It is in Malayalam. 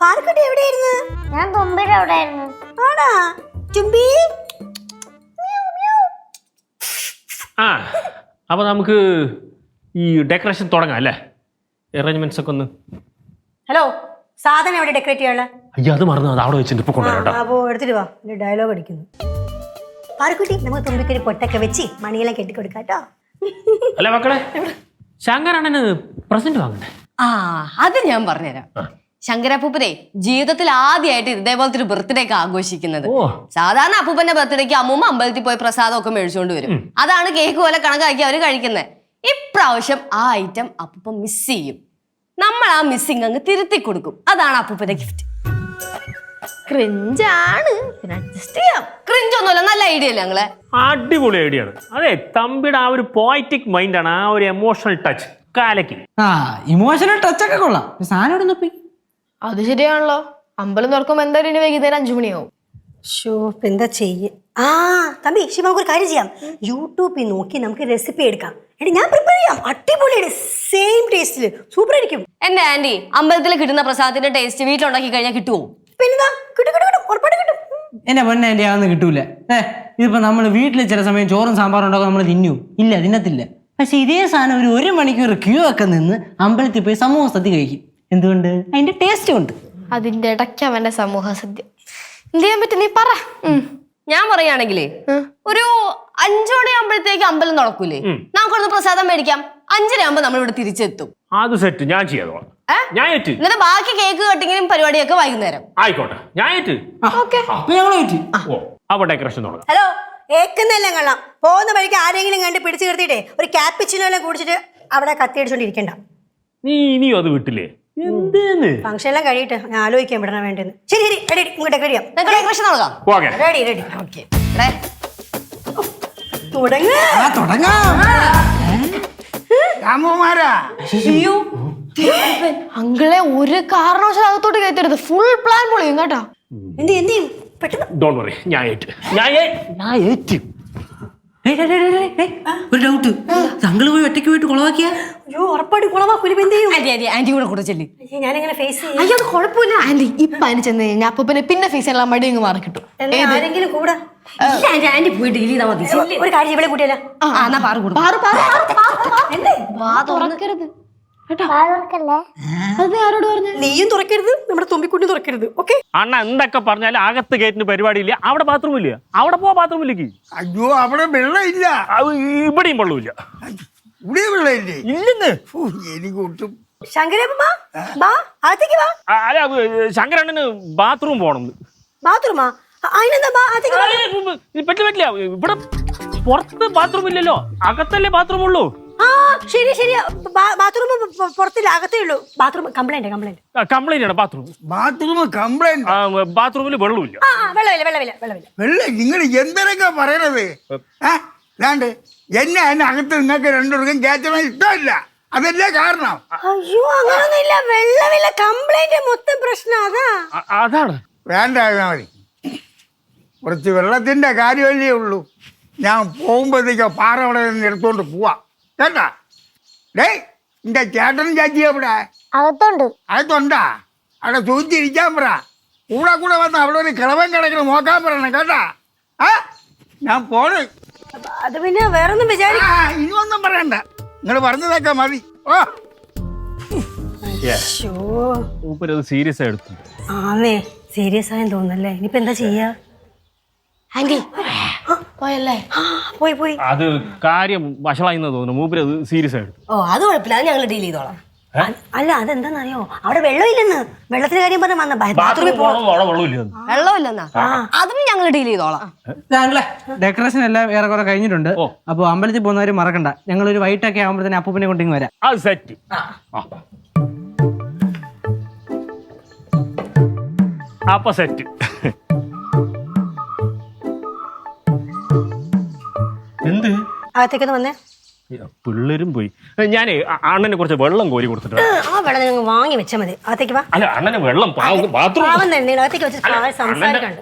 പാർക്കുട്ടി എവിടെയായിരുന്നു? ഞാൻ തുമ്പിയുടെ അവിടെ ആയിരുന്നു ആടാ ചുംബി ആ അപ്പോൾ നമുക്ക് ഈ ഡെക്കറേഷൻ തുടങ്ങാം അല്ലേ? അറേഞ്ച്മെന്റ്സ് ഒക്കെ ഒന്ന്. ഹലോ സാധനം എവിടെ ഡെക്കറേറ്റ് ചെയ്യാനുള്ള? അയ്യോ അത് മറന്നു അത് അവിടെ വെച്ചിട്ട് ഇപ്പൊ കൊണ്ടുവരാം കേട്ടോ. അപ്പോ എടുത്തിട്ട് വാ ഡയലോഗ് അടിക്കുന്നു. പാർക്കുട്ടി നമുക്ക് തുമ്പിക്ക് ഒരു പൊട്ടൊക്കെ വെച്ച് മണിയെല്ലാം കെട്ടിക്കൊടുക്കാം കേട്ടോ. അല്ല മക്കളെ? ശങ്കരാണന് പ്രസന്റ് വാങ്ങണ്ടേ? ആ അത് ഞാൻ പറഞ്ഞുതരാം. ശങ്കരപ്പൂപ്പനെ ജീവിതത്തിൽ ആദ്യമായിട്ട് ഇതേപോലത്തെ ഒരു ബർത്ത്ഡേ ഒക്കെ ആഘോഷിക്കുന്നത്. സാധാരണ അപ്പൂപ്പന്റെ ബർത്ത്ഡേക്ക് അമ്മൂമ്മ അമ്പലത്തിൽ പോയി പ്രസാദം ഒക്കെ മേടിച്ചുകൊണ്ട് വരും അതാണ് കേക്ക് പോലെ കണക്കാക്കി അവർ കഴിക്കുന്നത് ഇപ്രാവശ്യം ആ ഐറ്റം അപ്പൂപ്പ മിസ് ചെയ്യും. നമ്മൾ ആ മിസ്സിംഗ് അങ്ങ് തിരുത്തി കൊടുക്കും. അതാണ് അപ്പൂപ്പന്റെ ഗിഫ്റ്റ് ക്രിഞ്ചാണ് പിന്നെ അഡ്ജസ്റ്റ് ചെയ്യാം. നല്ല ഐഡിയ അല്ലേ ഞങ്ങളെ? അടിപൊളി ഐഡിയ ആണ്. അതെ തമ്പിയുടെ ആ ഒരു പോയറ്റിക് മൈൻഡാണ് ആ ഒരു എമോഷണൽ ടച്ച് കാലയ്ക്ക്. ആ ഇമോഷണൽ ടച്ച് ഒക്കെ കൊള്ളാം. സാധനം ഇവിടെ അത് ശരിയാണല്ലോ. അമ്പലം തുറക്കുമ്പോ എന്തായാലും ഇനി വൈകുന്നേരം അഞ്ചു മണിയാവും. ഷോ ഇപ്പൊ എന്താ ചെയ്യ ആ തമ്പി ശിവ നമുക്ക് ഒരു കാര്യം ചെയ്യാം. യൂട്യൂബിൽ നോക്കി നമുക്ക് റെസിപ്പി എടുക്കാം. എടി ഞാൻ പ്രിപ്പയർ ചെയ്യാം. അടിപൊളിയാണ് സെയിം ടേസ്റ്റിൽ സൂപ്പർ ആയിരിക്കും. എന്റെ ആന്റി അമ്പലത്തിൽ കിട്ടുന്ന പ്രസാദത്തിന്റെ ടേസ്റ്റ് വീട്ടിലുണ്ടാക്കി കഴിഞ്ഞാൽ കിട്ടുമോ പിന്നെന്താ? കിട്ടും കിട്ടും കിട്ടും. ഉറപ്പായിട്ട് കിട്ടും. എന്റെ പൊന്നെ എന്റെ അതൊന്നും കിട്ടൂല. ഏ ഇതിപ്പോ നമ്മൾ വീട്ടിൽ ചില സമയം ചോറും സാമ്പാറും ഉണ്ടാക്കും നമ്മൾ തിന്നു. ഇല്ല തിന്നത്തില്ല. പക്ഷെ ഇതേ സാധനം ഒരു ഒരു മണിക്കൂർ ക്യൂ ഒക്കെ നിന്ന് അമ്പലത്തിൽ പോയി സമൂഹ സദ്യ കഴിക്കും. എന്തുകൊണ്ട്? അതിന്റെ ടേസ്റ്റ് കൊണ്ട് അതിന്റെ ഇടയ്ക്ക് അവന്റെ സമൂഹ സദ്യ. എന്ത് ചെയ്യാൻ പറ്റും? നീ പറ. ഞാൻ പറയുകയാണെങ്കിലേ ഒരു അഞ്ചു മണിയാകുമ്പോഴത്തേക്ക് അമ്പലം തുറക്കൂലേ? നമുക്കൊന്ന് പ്രസാദം മേടിക്കാം. അഞ്ചര ആകുമ്പോ നമ്മൾ ഇവിടെ തിരിച്ചെത്തും. അത് സെറ്റ് ഞാൻ ചെയ്യാതെ ഞാൻ ഏറ്റ്. എന്നിട്ട് ബാക്കി കേക്ക് കട്ടിങ്ങിനും പരിപാടിയൊക്കെ വൈകുന്നേരം. ആയിക്കോട്ടെ. ഞാൻ ഏറ്റ്. അപ്പൊ ഡെക്കറേഷൻ തുടങ്ങാം. ഹലോ ഏക്കുന്നെല്ലാം കൊള്ളാം? പോകുന്ന വഴിക്ക് ആരെങ്കിലും കണ്ട് പിടിച്ചു നിർത്തിയിട്ടേ ഒരു ക്യാപ്പിച്ചിനെല്ലാം കുടിച്ചിട്ട് അവിടെ കത്തിയടിച്ചോണ്ടിരിക്കണ്ട നീ ഇനിയും അത് വിട്ടില്ലേ? എന്തേന്ന്? ഫംഗ്ഷൻ എല്ലാം കഴിയട്ടെ. ഞാൻ ആലോചിക്കാൻ വിടണം വേണ്ടെന്ന്. ശരി ശരി. റെഡി ഇങ്ങോട്ട് ഡെക്കറേറ്റ് ചെയ്യാം ഡെക്കറേഷൻ നടക്കാം ഓക്കെ റെഡി റെഡി ഓക്കെ ഇവിടെ തുടങ്ങ. ആ തുടങ്ങാം. രാമകുമാരാ അയ്യോ. അങ്കിളെ ഒരു കാരണവശാലും അകത്തോട്ട് കയറ്റരുത്. ഫുൾ പ്ലാൻ പൊളിയും കേട്ടോ. എന്ത് എന്ത് ചെയ്യും? പെട്ടെന്ന്. ഡോണ്ട് വറി ഞാൻ ഏറ്റ്. ഞാൻ ഏ- ഞാൻ ഏറ്റ്. ഒരു ഡൗട്ട് താങ്കൾ പോയി ഒറ്റയ്ക്ക് പോയിട്ട് കുളവാക്കിയാ അയ്യോ ഉറപ്പായിട്ട് കുളവാ കുലിപ്പ് എന്ത് ചെയ്യും? ആന്റി ആന്റി ആന്റി കൂടെ കൂടെ ചെല്ലി. അയ്യോ, ഞാനെങ്ങനെ ഫേസ് ചെയ്യും. അയ്യോ അത് കുഴപ്പമില്ല. ആന്റി ഇപ്പൊ അതിന് ചെന്ന് കഴിഞ്ഞാൽ അപ്പൊ പിന്നെ പിന്നെ ഫീസ് എല്ലാം മടി അങ്ങ് മാറി കിട്ടും. എന്നാ ആരെങ്കിലും കൂടെ? ആന്റി പോയി ഡീൽ ചെയ്താൽ മതി. ഒരു കാര്യം ഇവിടെ കൂട്ടിയല്ല. ആ എന്നാ പാറു കൂടും. നീയും തുറക്കരുത് നമ്മുടെ തുമ്പിക്കുട്ടി തുറക്കരുത് ഓക്കെ? അണ്ണ എന്തൊക്കെ പറഞ്ഞാലും അകത്ത് ഗേറ്റിന് പരിപാടി ഇല്ല അവിടെ ബാത്റൂം ഇല്ല. അവിടെ പോവാ ബാത്റൂം ഇല്ലേക്ക് അയ്യോ അവിടെ വെള്ളമില്ല. ഇവിടെയും വെള്ളമില്ല. ഇവിടെ വെള്ളമില്ലേ? ഇല്ലെന്ന്. എനിക്ക് ഒട്ടും ശങ്കരണ്ണന് ബാത്റൂം പോണം ബാത്റൂമാ. പറ്റില്ല പറ്റില്ല. ഇവിടെ പുറത്ത് ബാത്റൂം ഇല്ലല്ലോ. അകത്തല്ലേ ബാത്റൂം ഉള്ളൂ. ആ ശരി ശരി. ബാത്റൂം പുറത്തില്ല അകത്തേ ഉള്ളൂ. ബാത്റൂം കംപ്ലൈന്റ് കംപ്ലൈന്റ് കംപ്ലൈന്റ് ആണ് ബാത്റൂം ബാത്റൂം കംപ്ലൈന്റ് ബാത്റൂമിൽ വെള്ളമില്ല. വെള്ളമില്ല വെള്ളമില്ല വെള്ളമില്ല. വെള്ളം നിങ്ങൾ എന്തൊക്കെ പറയണത്? രണ്ട് എന്നെ എന്നെ അതിന് അകത്ത് നിങ്ങൾക്ക് രണ്ടുപേർക്കും കയറ്റണം ഇഷ്ടമില്ല. അതല്ലേ കാരണം? അയ്യോ അങ്ങനൊന്നുമില്ല. വെള്ളമില്ല. കംപ്ലൈന്റ് മൊത്തം പ്രശ്നം അതാ. അതാണ്. വേണ്ട മതി. കുറച്ച് വെള്ളത്തിന്റെ കാര്യമല്ലേ ഉള്ളൂ. ഞാൻ പോകുമ്പോഴത്തേക്കോ പാറ അവിടെ നിന്ന് എടുത്തോണ്ട് പോവാ. കേട്ടാ ഡേ എന്റെ ചേട്ടൻ ചാച്ചി എവിടെ? അകത്തുണ്ട്. അകത്തുണ്ടാ? അവിടെ സൂചിച്ചിരിക്കാൻ പറ. കൂടെ കൂടെ വന്ന് അവിടെ ഒരു കിളവൻ കിടക്കണം നോക്കാൻ പറയണം കേട്ടാ? ആ ഞാൻ പോണ്. അത് പിന്നെ വേറൊന്നും വിചാരി ആ ഇനിയൊന്നും പറയണ്ട. നിങ്ങൾ പറഞ്ഞതൊക്കെ മതി. ഓ. മൂപ്പരത് സീരിയസ് എടുത്തു. ആന്നേ സീരിയസ് ആയെന്ന് തോന്നല്ലേ ഇനിയിപ്പോ എന്താ ചെയ്യാ? ആന്റി പോയല്ലേ? ആ, പോയി പോയി. അത് കാര്യം വഷളായി തോന്നുന്നു. മൂപ്പരത് സീരിയസ് ആയിട്ട്. ഓ അത് കുഴപ്പമില്ല. അത് ഞങ്ങൾ ഡീൽ ചെയ്തോളാം. അല്ല അതെന്താന്നറിയോ? അവിടെ വെള്ളമില്ലെന്ന്. വെള്ളത്തിന്റെ കാര്യം പറഞ്ഞ വന്ന ബാത്റൂമിൽ വെള്ളമില്ലെന്നാ. അതും ഞങ്ങൾ ഡീൽ ചെയ്തോളാം. ഡെക്കറേഷൻ എല്ലാം ഏറെക്കുറെ കഴിഞ്ഞിട്ടുണ്ട്. അപ്പൊ അപ്പോൾ അമ്പലത്തിൽ പോകുന്നവര് മറക്കണ്ട. ഞങ്ങൾ ഒരു വൈകിട്ടൊക്കെ ആകുമ്പോഴത്തേന് അപ്പൂപ്പിനെ കൊണ്ടിങ്ങ് വരാം. അത് സെറ്റ് അപ്പൊ സെറ്റ് എന്ത്? അകത്തേക്കൊന്ന് വന്നേ. പിള്ളേരും പോയി. ഞാൻ അണ്ണനെ കുറച്ച് വെള്ളം കോരി കൊടുത്തിട്ടുണ്ട്. ആ വെള്ളം നിങ്ങൾ വാങ്ങി വെച്ചാൽ മതി. അകത്തേക്ക് വാ. അല്ല അണ്ണന് വെള്ളം ബാത്റൂം. പാവം നിങ്ങൾ അകത്തേക്ക് വെച്ച് സംസാരിക്കണ്ട.